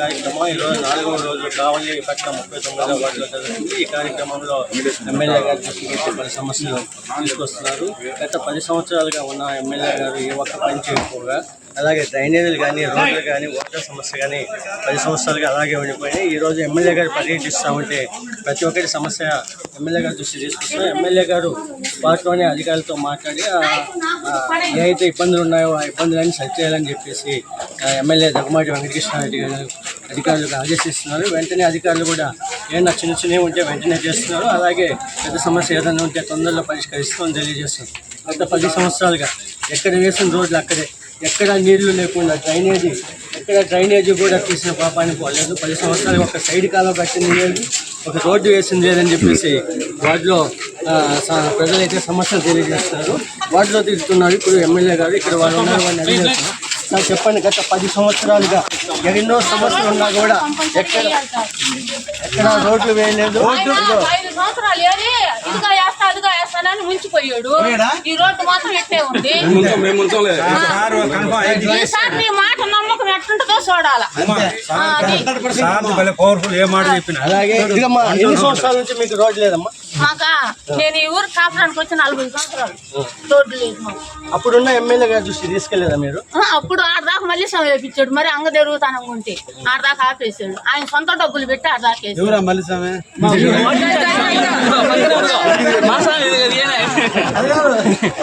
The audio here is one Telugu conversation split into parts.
కార్యక్రమం. ఈరోజు నాలుగవ రోజు కావలి పట్ల ముప్పై తొమ్మిదవ వార్డులో జరుగుతుంది. ఈ కార్యక్రమంలో ఎమ్మెల్యే గారు దృష్టికి పలు సమస్యలు తీసుకొస్తున్నారు. గత పది సంవత్సరాలుగా ఉన్న ఎమ్మెల్యే గారు ఏ ఒక్క పని చేయకపోగా అలాగే డ్రైనేజీలు కానీ రోడ్లు కానీ వాటర్ సమస్య కానీ పది సంవత్సరాలుగా అలాగే ఉండిపోయినాయి. ఈ రోజు ఎమ్మెల్యే గారు పర్యటిస్తామంటే ప్రతి ఒక్కరి సమస్య ఎమ్మెల్యే గారు దృష్టి తీసుకొస్తున్నారు. ఎమ్మెల్యే గారు స్పాట్లోనే అధికారులతో మాట్లాడి ఏ అయితే ఇబ్బందులు ఉన్నాయో ఆ ఇబ్బందులన్నీ సరి చేయాలని చెప్పేసి ఎమ్మెల్యే దగ్గుమాటి వెంకటకృష్ణారెడ్డి గారు అధికారులకు ఆదేశిస్తున్నారు. వెంటనే అధికారులు కూడా ఏమన్నా చిన్న చిన్నవి ఉంటే వెంటనే చేస్తున్నారు. అలాగే పెద్ద సమస్య ఏదైనా ఉంటే తొందరలో పరిష్కరిస్తామని తెలియజేస్తున్నారు. గత పది సంవత్సరాలుగా ఎక్కడ వేసిన రోడ్లు అక్కడే. ఎక్కడ నీళ్ళు లేకుండా డ్రైనేజీ ఎక్కడ డ్రైనేజీ కూడా తీసిన పాపాన్ని పోలేదు. పది సంవత్సరాలు ఒక సైడ్ కాలం కట్టింది లేదు. ఒక రోడ్డు వేసింది లేదని చెప్పేసి వాటిలో ఆ, ప్రజలైతే సమస్యలు తెలియజేస్తున్నారు. వాటిలో తిరుగుతున్నారు. ఇప్పుడు ఎమ్మెల్యే గారు ఇక్కడ వాళ్ళు ఉన్నారు వాళ్ళని సార్ చెప్పండి గత పది సంవత్సరాలుగా ఎన్నో సమస్యలు ఉన్నా కూడా ఎక్కడ ఎక్కడ రోడ్లు వేయలేదు. ఈ రోడ్డు మాత్రం ఎట్టే ఉంది. నీ మాట నమ్మకం ఎట్లుంటుందో చూడాలా. అలాగే. ఎన్ని సంవత్సరాల నుంచి మీకు రోడ్డు లేదమ్మా? మాకా నేను ఈ ఊరు కాపురానికి వచ్చి నలభై సంవత్సరాలు. రోడ్డు లేదు మాకు. అప్పుడున్న ఎమ్మెల్యే గారి దృష్టి తీసుకెళ్ళేదా మీరు? ఆ, అప్పుడు ఆడదాకా మళ్ళీ సమయం వేపించాడు మరి అంగ తిరుగుతానం ఉంటే ఆడదాకా ఆపేసాడు ఆయన సొంత డబ్బులు పెట్టి ఆడదాకా వేసాడు. ఎవరా మళ్ళీ స్వామి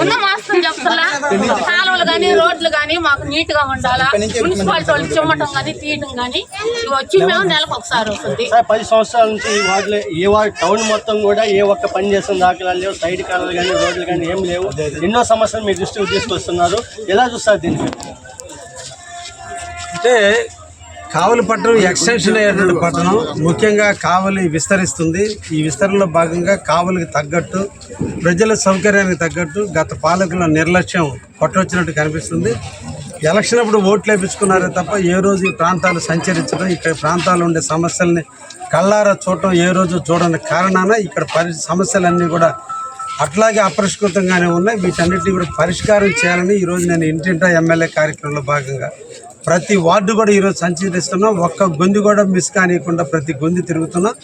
ఉన్న మాస్టర్ చెప్తున్నా కాలువలు కానీ రోడ్లు కానీ మాకు నీట్గా ఉండాలా మున్సిపాలిటీ వాళ్ళు చిమ్మటం కానీ తీయటం కానీ ఇవి వచ్చి మేము నెలకు ఒకసారి వస్తుంది. పది సంవత్సరాల నుంచి ఈ వార్డులో ఏ వార్డు టౌన్ మొత్తం కూడా ఏ ఒక్క పని చేస్తున్న దాఖలాలు లేవు. సైడ్ కాలువలు కానీ రోడ్లు కానీ ఏం లేవు. ఎన్నో సమస్యలు మీ దృష్టికి తీసుకొస్తున్నారు. ఎలా చూస్తారు దీనికి అంటే కావలి పట్టణం ఎక్స్టెన్షన్ అయ్యేటువంటి పట్టణం. ముఖ్యంగా కావలి విస్తరిస్తుంది. ఈ విస్తరణలో భాగంగా కావలికి తగ్గట్టు ప్రజల సౌకర్యానికి తగ్గట్టు గత పాలకుల నిర్లక్ష్యం కొట్టొచ్చినట్టు కనిపిస్తుంది. ఎలక్షన్ అప్పుడు ఓట్లు వేయించుకున్నారే తప్ప ఏ రోజు ఈ ప్రాంతాలు సంచరించడం ఇక్కడ ప్రాంతాలు ఉండే సమస్యల్ని కళ్ళారా చూడటం ఏ రోజు చూడని కారణాన ఇక్కడ పరి సమస్యలన్నీ కూడా అట్లాగే అపరిష్కృతంగానే ఉన్నాయి. వీటన్నిటిని కూడా పరిష్కారం చేయాలని ఈరోజు నేను ఇంటింటా ఎమ్మెల్యే కార్యక్రమంలో భాగంగా ప్రతి వార్డు కూడా ఈరోజు సంచరిస్తున్నాం. ఒక్క గొంతు కూడా మిస్ కానియకుండా ప్రతి గొంతు తిరుగుతున్నాం.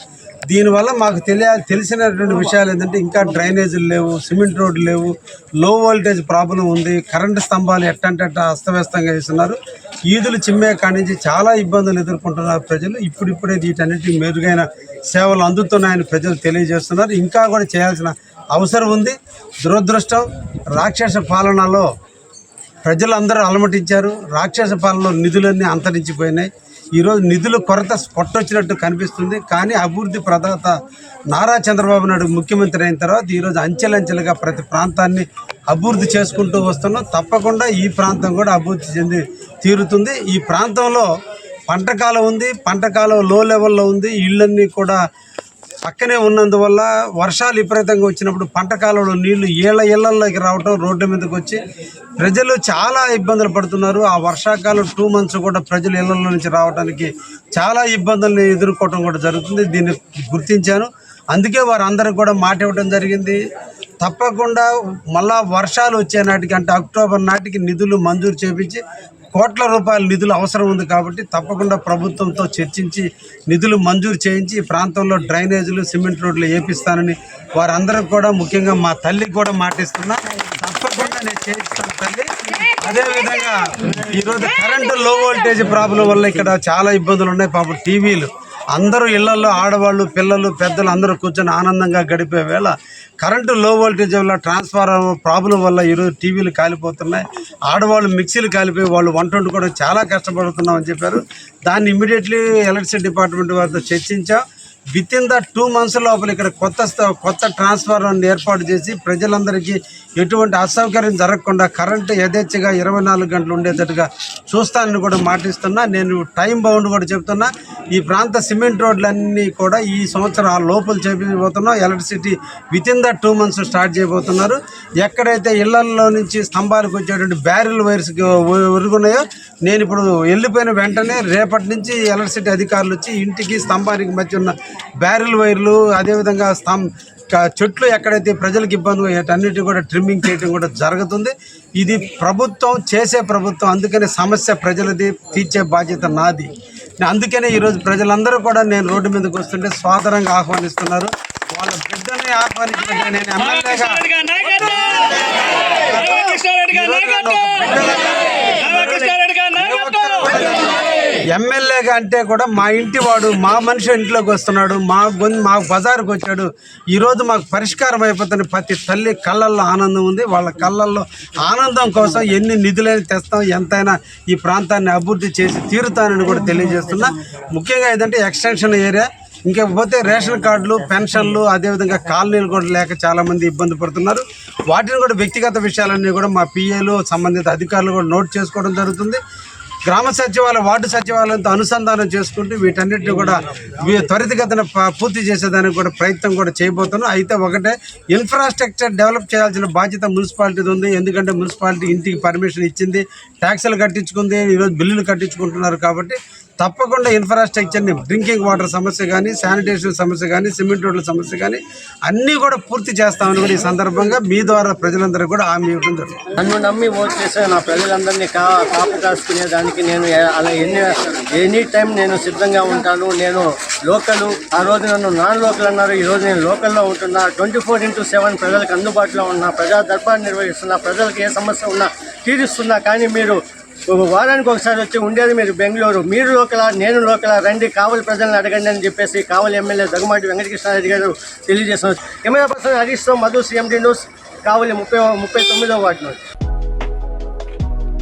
దీనివల్ల మాకు తెలియ తెలిసినటువంటి విషయాలు ఏంటంటే ఇంకా డ్రైనేజీలు లేవు సిమెంట్ రోడ్లు లేవు లో వోల్టేజ్ ప్రాబ్లం ఉంది కరెంటు స్తంభాలు ఎట్టంటే అస్తవ్యస్తంగా వేస్తున్నారు ఈదులు చిమ్మే కాడి నుంచి చాలా ఇబ్బందులు ఎదుర్కొంటున్నారు ప్రజలు. ఇప్పుడిప్పుడే వీటన్నిటి మెరుగైన సేవలు అందుతున్నాయని ప్రజలు తెలియజేస్తున్నారు. ఇంకా కూడా చేయాల్సిన అవసరం ఉంది. దురదృష్టం రాక్షస పాలనలో ప్రజలందరూ అలమటించారు. రాక్షస పాలనలో నిధులన్నీ అంతరించిపోయినాయి. ఈరోజు నిధుల కొరత పొట్టొచ్చినట్టు కనిపిస్తుంది. కానీ అభివృద్ధి ప్రదాత నారా చంద్రబాబు నాయుడు ముఖ్యమంత్రి అయిన తర్వాత ఈరోజు అంచెలంచెలుగా ప్రతి ప్రాంతాన్ని అభివృద్ధి చేసుకుంటూ వస్తున్నాం. తప్పకుండా ఈ ప్రాంతం కూడా అభివృద్ధి చెంది తీరుతుంది. ఈ ప్రాంతంలో పంటకాలం ఉంది. పంటకాలం లో లెవెల్లో ఉంది. ఇళ్ళన్నీ కూడా పక్కనే ఉన్నందువల్ల వర్షాలు విపరీతంగా వచ్చినప్పుడు పంట కాలంలో నీళ్ళు ఏళ్ళ ఇళ్ళలోకి రావటం రోడ్డు మీదకి వచ్చి ప్రజలు చాలా ఇబ్బందులు పడుతున్నారు. ఆ వర్షాకాలం టూ మంత్స్ కూడా ప్రజలు ఇళ్ళలో నుంచి రావడానికి చాలా ఇబ్బందుల్ని ఎదుర్కోవడం కూడా జరుగుతుంది. దీన్ని గుర్తించాను. అందుకే వారందరికి కూడా మాట ఇవ్వడం జరిగింది. తప్పకుండా మళ్ళా వర్షాలు వచ్చే నాటికి అంటే అక్టోబర్ నాటికి నిధులు మంజూరు చేపించి కోట్ల రూపాయల నిధులు అవసరం ఉంది కాబట్టి తప్పకుండా ప్రభుత్వంతో చర్చించి నిధులు మంజూరు చేయించి ఈ ప్రాంతంలో డ్రైనేజీలు సిమెంట్ రోడ్లు వేపిస్తానని వారందరికి కూడా ముఖ్యంగా మా తల్లికి కూడా మాటిస్తున్నా. తప్పకుండా నేను చేయిస్తాను తల్లి. అదేవిధంగా ఈరోజు కరెంటు లో వోల్టేజ్ ప్రాబ్లం వల్ల ఇక్కడ చాలా ఇబ్బందులు ఉన్నాయి. పాపం టీవీలు అందరూ ఇళ్ళలో ఆడవాళ్ళు పిల్లలు పెద్దలు అందరూ కూర్చొని ఆనందంగా గడిపే వేళ కరెంటు లో వోల్టేజ్ వల్ల ట్రాన్స్ఫార్మర్ ప్రాబ్లం వల్ల ఈరోజు టీవీలు కాలిపోతున్నాయి. ఆడవాళ్ళు మిక్సీలు కాలిపోయి వాళ్ళు వంట వండుకోవడం చాలా కష్టపడుతున్నామని చెప్పారు. దాన్ని ఇమీడియట్లీ ఎలక్ట్రిసిటీ డిపార్ట్మెంట్ వారితో చర్చించాం. Within the two months లోపల ఇక్కడ కొత్త స్థ- కొత్త ట్రాన్స్ఫార్మర్ని ఏర్పాటు చేసి ప్రజలందరికీ ఎటువంటి అసౌకర్యం జరగకుండా కరెంటు యథేచ్ఛగా ఇరవై నాలుగు గంటలు ఉండేటట్టుగా చూస్తానని కూడా మాటిస్తున్నా. నేను టైం బౌండ్ కూడా చెప్తున్నా. ఈ ప్రాంత సిమెంట్ రోడ్లన్నీ కూడా ఈ సంవత్సరం ఆ లోపల చేపించబోతున్నాం electricity within the two months start చేయబోతున్నారు. ఎక్కడైతే ఇళ్ళలో నుంచి స్తంభాలకు వచ్చేటువంటి బ్యారిల్ వైర్స్ ఉరుగున్నాయో నేను ఇప్పుడు వెళ్ళిపోయిన వెంటనే రేపటి నుంచి ఎలక్ట్రిసిటీ అధికారులు వచ్చి ఇంటికి స్తంభానికి మధ్య ఉన్న బ్యారిల్ వైర్లు అదేవిధంగా స్తం చెట్లు ఎక్కడైతే ప్రజలకు ఇబ్బంది వీటన్నిటి కూడా ట్రిమ్మింగ్ చేయడం కూడా జరుగుతుంది. ఇది ప్రభుత్వం చేసే ప్రభుత్వం అందుకనే సమస్య ప్రజలది తీర్చే బాధ్యత నాది. అందుకనే ఈరోజు ప్రజలందరూ కూడా నేను రోడ్డు మీదకి వస్తుంటే స్వాదరంగా ఆహ్వానిస్తున్నారు. వాళ్ళ బిడ్డని ఆహ్వానించినట్టు నేను ఎమ్మెల్యేగా ఎమ్మెల్యేగా అంటే కూడా మా ఇంటి వాడు మా మనిషి ఇంట్లోకి వస్తున్నాడు మా మా బజారుకు వచ్చాడు. ఈరోజు మాకు పరిష్కారం అయిపోతుంది ప్రతి తల్లి కళ్ళల్లో ఆనందం ఉంది. వాళ్ళ కళ్ళల్లో ఆనందం కోసం ఎన్ని నిధులైనా తెస్తాం ఎంతైనా ఈ ప్రాంతాన్ని అభివృద్ధి చేసి తీరుతానని కూడా తెలియజేస్తున్నా. ముఖ్యంగా ఏదంటే ఎక్స్టెన్షన్ ఏరియా. ఇంకా పోతే రేషన్ కార్డులు పెన్షన్లు అదేవిధంగా కాలనీలు కూడా లేక చాలామంది ఇబ్బంది పడుతున్నారు. వాటిని కూడా వ్యక్తిగత విషయాలన్నీ కూడా మా పిఏలు సంబంధిత అధికారులు కూడా నోట్ చేసుకోవడం జరుగుతుంది. గ్రామ సచివాలయం వార్డు సచివాలయంతో అనుసంధానం చేసుకుంటూ వీటన్నిటిని కూడా త్వరితగతిన ప- పూర్తి చేసేదానికి కూడా ప్రయత్నం కూడా చేయబోతున్నాం. అయితే ఒకటే ఇన్ఫ్రాస్ట్రక్చర్ డెవలప్ చేయాల్సిన బాధ్యత మున్సిపాలిటీది ఉంది. ఎందుకంటే మున్సిపాలిటీ ఇంటికి పర్మిషన్ ఇచ్చింది ట్యాక్సులు కట్టించుకుంది ఈరోజు బిల్లులు కట్టించుకుంటున్నారు కాబట్టి తప్పకుండా ఇన్ఫ్రాస్ట్రక్చర్ని డ్రింకింగ్ వాటర్ సమస్య కానీ శానిటేషన్ సమస్య కానీ సిమెంట్ రోడ్ల సమస్య కానీ అన్నీ కూడా పూర్తి చేస్తామని కూడా ఈ సందర్భంగా మీ ద్వారా ప్రజలందరూ కూడా హామీ ఇవ్వడం జరుగుతుంది. నన్ను నమ్మి ఓట్ చేసే నా ప్రజలందరినీ కా కాపు కాసుకునే దానికి నేను అలా ఎన్ని ఎనీ టైం నేను సిద్ధంగా ఉంటాను. నేను లోకల్ ఆ రోజు నన్ను నాన్ లోకల్ అన్నారు. ఈ రోజు నేను లోకల్లో ఉంటున్నా. ట్వంటీ ఫోర్ ఇంటూ సెవెన్ ప్రజలకు అందుబాటులో ఉన్నా. ప్రజా దర్బార్ నిర్వహిస్తున్నా. ప్రజలకు ఏ సమస్య ఉన్నా తీరుస్తున్నా. కానీ మీరు వారానికి ఒకసారి వచ్చి ఉండేది మీరు బెంగళూరు. మీరు లోకల నేను లోకల రండి కావలి ప్రజలను అడగండి అని చెప్పేసి కావలి ఎమ్మెల్యే దగ్గుమాటి వెంకటకృష్ణారెడ్డి గారు తెలియజేస్తున్నారు camera person Harish Rao Madhu CMD news Kavali ముప్పై ముప్పై తొమ్మిదో ward